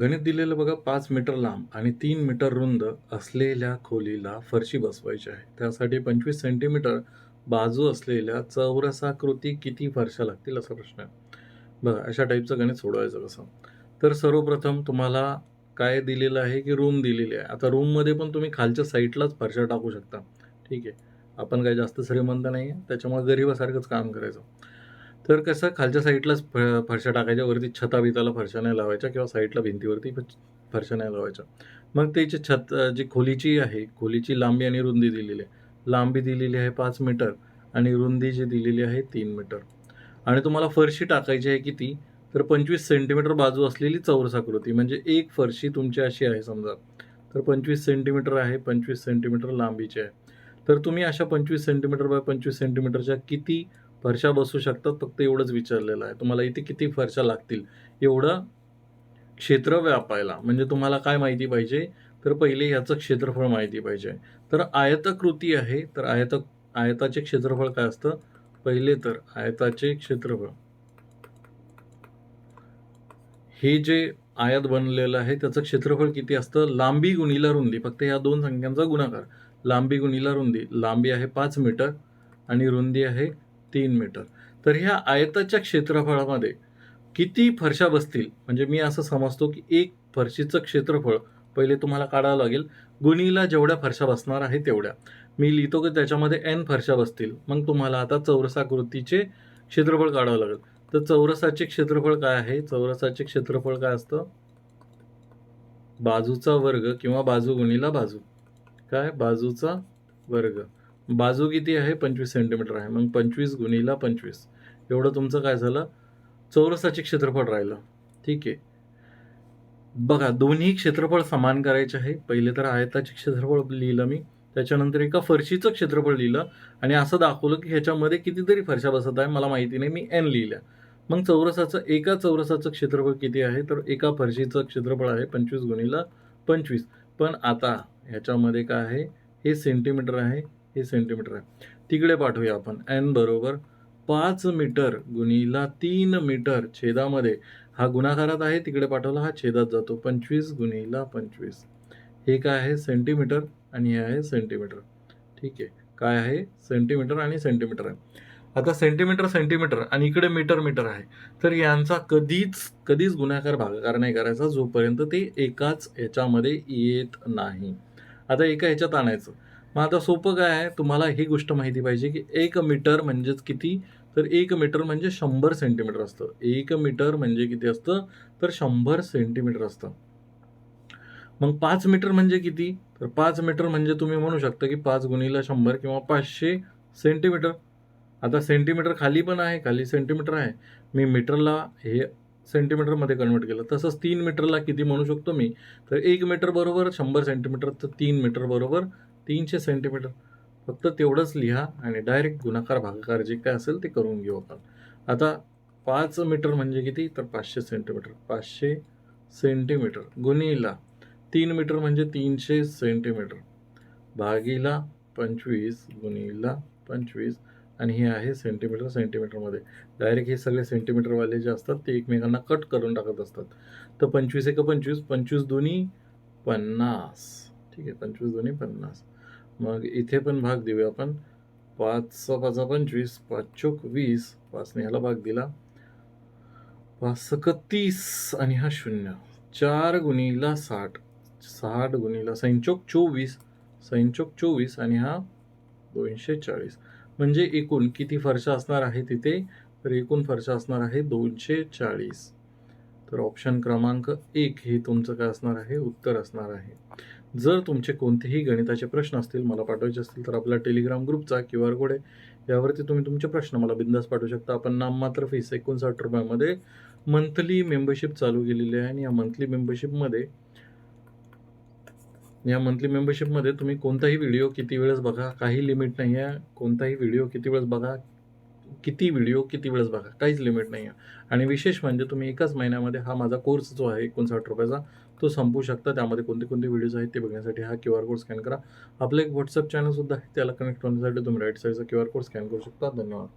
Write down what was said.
गणित दिलेलं बघा पाच मीटर लांब आणि तीन मीटर रुंद असलेल्या खोलीला फरशी बसवायची आहे. त्यासाठी पंचवीस सेंटीमीटर बाजू असलेल्या चौरसाकृती किती फरशा लागतील असा प्रश्न आहे. बघा अशा टाईपचं गणित सोडवायचं कसं? तर सर्वप्रथम तुम्हाला काय दिलेलं आहे की रूम दिलेली आहे. आता रूममध्ये पण तुम्ही खालच्या साईडलाच फरशा टाकू शकता. ठीक आहे. आपण काही जास्त श्रीमंत नाही आहे त्याच्यामुळे गरिबासारखंच काम करायचं. तर कसं खालच्या साईडलाच फ फरशा टाकायच्या वरती छता भिताला फरशा नाही लावायच्या किंवा साईडला भिंतीवरती फरशा नाही लावायच्या. मग त्याची छत जी खोलीची आहे खोलीची लांबी आणि रुंदी दिलेली आहे. लांबी दिलेली आहे पाच मीटर आणि रुंदी जी दिलेली आहे तीन मीटर. आणि तुम्हाला फरशी टाकायची आहे किती? तर पंचवीस सेंटीमीटर बाजू असलेली चौरसाकृती म्हणजे एक फरशी तुमची अशी आहे समजा. तर पंचवीस सेंटीमीटर आहे पंचवीस सेंटीमीटर लांबीची आहे. तर तुम्ही अशा पंचवीस सेंटीमीटर बाय पंचवीस सेंटीमीटरच्या किती फरशा बसू शकतात फक्त एवढंच विचारलेलं आहे. तुम्हाला इथे किती फरशा लागतील? एवढं क्षेत्र व्यापायला. म्हणजे तुम्हाला काय माहिती पाहिजे? तर पहिले ह्याचं क्षेत्रफळ माहिती पाहिजे. तर आयताकृती आहे. तर आयत आयताचे क्षेत्रफळ काय असतं? पहिले तर आयताचे क्षेत्रफळ. हे जे आयत बनलेलं आहे त्याचं क्षेत्रफळ किती असतं? लांबी गुणीला रुंदी. फक्त या दोन संख्यांचा गुणाकार. लांबी गुणीला रुंदी. लांबी आहे पाच मीटर आणि रुंदी आहे तीन मीटर. तर ह्या आयताच्या क्षेत्रफळामध्ये किती फरशा बसतील? म्हणजे मी असं समजतो की एक फरशीचं क्षेत्रफळ पहिले तुम्हाला काढावं लागेल गुणीला जेवढ्या फरशा बसणार आहे तेवढ्या. मी लिहितो की त्याच्यामध्ये एन फरशा बसतील. मग तुम्हाला आता चौरसाकृतीचे क्षेत्रफळ काढावं लागेल. तर चौरसाचे क्षेत्रफळ काय आहे? चौरसाचे क्षेत्रफळ काय असतं? बाजूचा वर्ग किंवा बाजू गुणीला बाजू. काय? बाजूचा वर्ग. बाजू किती आहे? पंचवीस सेंटीमीटर आहे. मग पंचवीस गुणीला पंचवीस. एवढं तुमचं काय झालं? चौरसाचे क्षेत्रफळ राहिलं. ठीक आहे. बघा दोन्ही क्षेत्रफळ समान करायचे आहे. पहिले तर आयताचे क्षेत्रफळ लिहिलं मी. त्याच्यानंतर एका फरशीचं क्षेत्रफळ लिहिलं. आणि असं दाखवलं की ह्याच्यामध्ये कितीतरी फरशा बसत आहे. मला माहिती नाही मी एन लिहिल्या. मग चौरसाचं एका चौरसाचं क्षेत्रफळ किती आहे? तर एका फरशीचं क्षेत्रफळ आहे पंचवीस गुणीला पंचवीस. पण आता ह्याच्यामध्ये काय आहे? हे सेंटीमीटर आहे. हे सेंटीमीटर आहे. तिकडे पाठवूया आपण. एन बरोबर पाच मीटर गुणीला तीन मीटर छेदामध्ये. हा गुणाकारात आहे तिकडे पाठवला हा छेदात जातो. पंचवीस गुणीला पंचवीस. हे काय आहे? सेंटीमीटर आणि हे आहे सेंटीमीटर ठीक आहे. काय आहे? सेंटीमीटर आणि सेंटीमीटर आहे. आता सेंटीमीटर सेंटीमीटर आणि इकडे मीटर मीटर आहे. तर यांचा कधीच कधीच गुणाकार भागाकार नाही करायचा जोपर्यंत ते एकाच ह्याच्यामध्ये येत नाही. आता एका ह्याच्यात आणायचं. मग आता सोपं काय आहे? तुम्हाला ही गोष्ट माहिती पाहिजे की एक मीटर म्हणजेच किती? तर एक मीटर म्हणजे शंभर सेंटीमीटर असतं. एक मीटर म्हणजे किती असतं? तर शंभर सेंटीमीटर असतं. मग पाच मीटर म्हणजे किती? तर पाच मीटर म्हणजे तुम्ही म्हणू शकता की पाच गुणीला शंभर किंवा पाचशे सेंटीमीटर. आता सेंटीमीटर खाली पण आहे खाली सेंटीमीटर आहे. मी मीटरला हे सेंटीमीटरमध्ये कन्वर्ट केलं. तसंच तीन मीटरला किती म्हणू शकतो मी? तर एक मीटर बरोबर शंभर सेंटीमीटर तर तीन मीटर बरोबर तीनशे सेंटीमीटर. फक्त तेवढंच लिहा आणि डायरेक्ट गुणाकार भागाकार जे काय असेल ते करून घेऊ आपण. आता पाच मीटर म्हणजे किती? तर पाचशे सेंटीमीटर. पाचशे सेंटीमीटर. गुणीला तीन मीटर म्हणजे तीनशे सेंटीमीटर. भागीला पंचवीस गुणीला पंचवीस आणि हे आहे सेंटीमीटर सेंटीमीटरमध्ये. डायरेक्ट हे सगळे सेंटीमीटरवाले जे असतात ते एकमेकांना कट करून टाकत असतात. तर पंचवीस एक पंचवीस पंचवीस दोन्ही पन्नास. ठीक आहे पंचवीस दोन्ही पन्नास. मग इथे पण भाग देऊया आपण. पाच पाचा पंचवीस पाच चोक वीस पाचने ह्याला भाग दिला. पाच सक तीस आणि हा शून्य. चार गुणीला साठ. साठ गुणीला सैनचोक चोवीस सैनचोक चोवीस आणि हा दोनशे चाळीस. म्हणजे एकूण किती फरशा असणार आहे तिथे? तर एकूण फरशा असणार आहे दोनशे चाळीस. तर ऑप्शन क्रमांक एक हे तुमचं काय असणार आहे? उत्तर असणार आहे. जर तुमचे कोणतेही गणिताचे प्रश्न असतील मला पाठवायचे असतील तर आपला टेलिग्राम ग्रुपचा क्यू आर कोड आहे यावरती तुम्ही तुमचे प्रश्न मला बिंदास पाठवू शकता. आपण नाममात्र फीस एकोणसाठ रुपयामध्ये मंथली मेंबरशिप चालू केलेली आहे आणि या मंथली मेंबरशिपमध्ये या मंथली मेंबरशिपमध्ये तुम्ही कोणताही व्हिडिओ किती वेळेस बघा काही लिमिट नाही आहे. कोणताही व्हिडिओ किती वेळेस बघा किती व्हिडिओ किती वेळेस बघा काहीच लिमिट नाही आहे. आणि विशेष म्हणजे तुम्ही एकाच महिन्यामध्ये हा माझा कोर्स जो आहे एकोणसाठ रुपयाचा तो संपू शकता. त्यामध्ये कोणते कोणते व्हिडिओज आहेत ते बघण्यासाठी हा क्यू आर कोड स्कॅन करा. आपलं एक व्हॉट्सअप चॅनलसुद्धा आहे. त्याला कनेक्ट होण्यासाठी तुम्ही राईट साईडचा क्यू आर कोड स्कॅन करू शकता. धन्यवाद.